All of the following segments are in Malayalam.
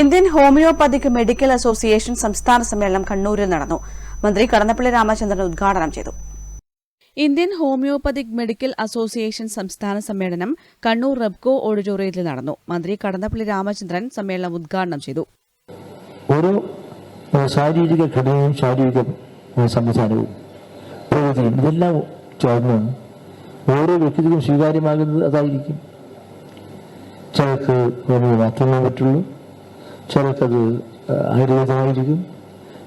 ഇന്ത്യൻ ഹോമിയോപ്പതിക് മെഡിക്കൽ അസോസിയേഷൻ സംസ്ഥാന സമ്മേളനം കണ്ണൂരിൽ നടന്നു. മന്ത്രി കടന്നപ്പള്ളി രാമചന്ദ്രൻ ഉദ്ഘാടനം ചെയ്തു. ഇന്ത്യൻ ഹോമിയോപ്പതിക് മെഡിക്കൽ അസോസിയേഷൻ സംസ്ഥാന സമ്മേളനം കണ്ണൂർ റബ്കോ ഓഡിറ്റോറിയത്തിൽ നടന്നു. മന്ത്രി കടന്നപ്പള്ളി രാമചന്ദ്രൻ സമ്മേളനം ഉദ്ഘാടനം ചെയ്തു. ഓരോ ശാരീരിക ഘടനയും ശാരീരിക സംവിധാനവും പ്രകൃതിയും ഇതെല്ലാം ചേർന്ന് ഓരോ വ്യക്തിക്കും സ്വീകാര്യമാകുന്നത് അതായിരിക്കും. ചിലർക്ക് ഹോമിയോ മാത്രമേ പറ്റുള്ളൂ. ചിലർക്കത് ആയുർവേദമായിരിക്കും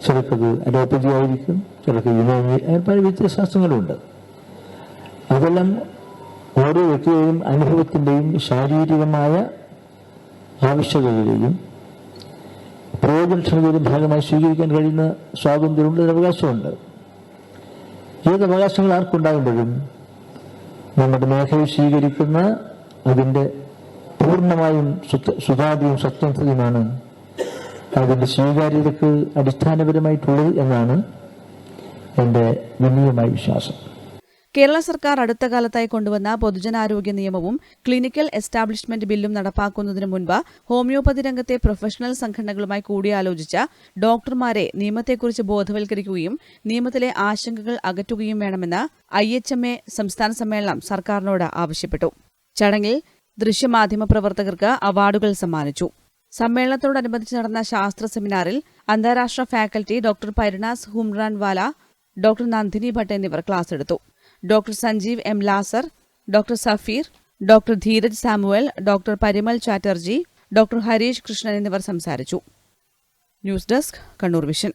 ചിലർക്കത് അലോപ്പതി ആയിരിക്കും ചിലർക്ക് യുനാനി അങ്ങനെ പല വ്യത്യാസങ്ങളുണ്ട് അതെല്ലാം ഓരോ വ്യക്തിയുടെയും അനുഭവത്തിന്റെയും ശാരീരികമായ ആവശ്യകതയുടെയും പ്രയോജനക്ഷമതയുടെ ഭാഗമായി സ്വീകരിക്കാൻ കഴിയുന്ന സ്വാതന്ത്ര്യമുണ്ട് അവകാശമുണ്ട്. ഏത് അവകാശങ്ങൾ ആർക്കുണ്ടാകുമ്പോഴും നമ്മുടെ മേഖലയിൽ സ്വീകരിക്കുന്ന അതിന്റെ പൂർണമായും സുതാതിയും സുതാര്യവും സത്യസന്ധതയുമാണ് അതിന്റെ സ്വീകാര്യതയ്ക്ക് അടിസ്ഥാനപരമായിട്ടുള്ളത് എന്നാണ് എന്റെ വിനീയമായ വിശ്വാസം. കേരള സർക്കാർ അടുത്ത കാലത്തായി കൊണ്ടുവന്ന പൊതുജനാരോഗ്യ നിയമവും ക്ലിനിക്കൽ എസ്റ്റാബ്ലിഷ്മെന്റ് ബില്ലും നടപ്പാക്കുന്നതിന് മുൻപ് ഹോമിയോപ്പതി രംഗത്തെ പ്രൊഫഷണൽ സംഘടനകളുമായി കൂടിയാലോചിച്ച ഡോക്ടർമാരെ നിയമത്തെക്കുറിച്ച് ബോധവൽക്കരിക്കുകയും നിയമത്തിലെ ആശങ്കകൾ അകറ്റുകയും വേണമെന്ന് ഐ എച്ച് എം എ സംസ്ഥാന സമ്മേളനം സർക്കാരിനോട് ആവശ്യപ്പെട്ടു. ചടങ്ങിൽ ദൃശ്യമാധ്യമ പ്രവർത്തകർക്ക് അവാർഡുകൾ സമ്മാനിച്ചു. സമ്മേളനത്തോടനുബന്ധിച്ച് നടന്ന ശാസ്ത്ര സെമിനാറിൽ അന്താരാഷ്ട്ര faculty doctor Parinaz Humranwala doctor Nandini Bhatt എന്നിവർ ക്ലാസ് എടുത്തു. Doctor Sanjeev M Lazar doctor Safeer doctor Dheeraj Samuel doctor Parimal Chatterjee doctor Harish Krishnan എന്നിവർ സംസാരിച്ചു. News desk Kannur vision.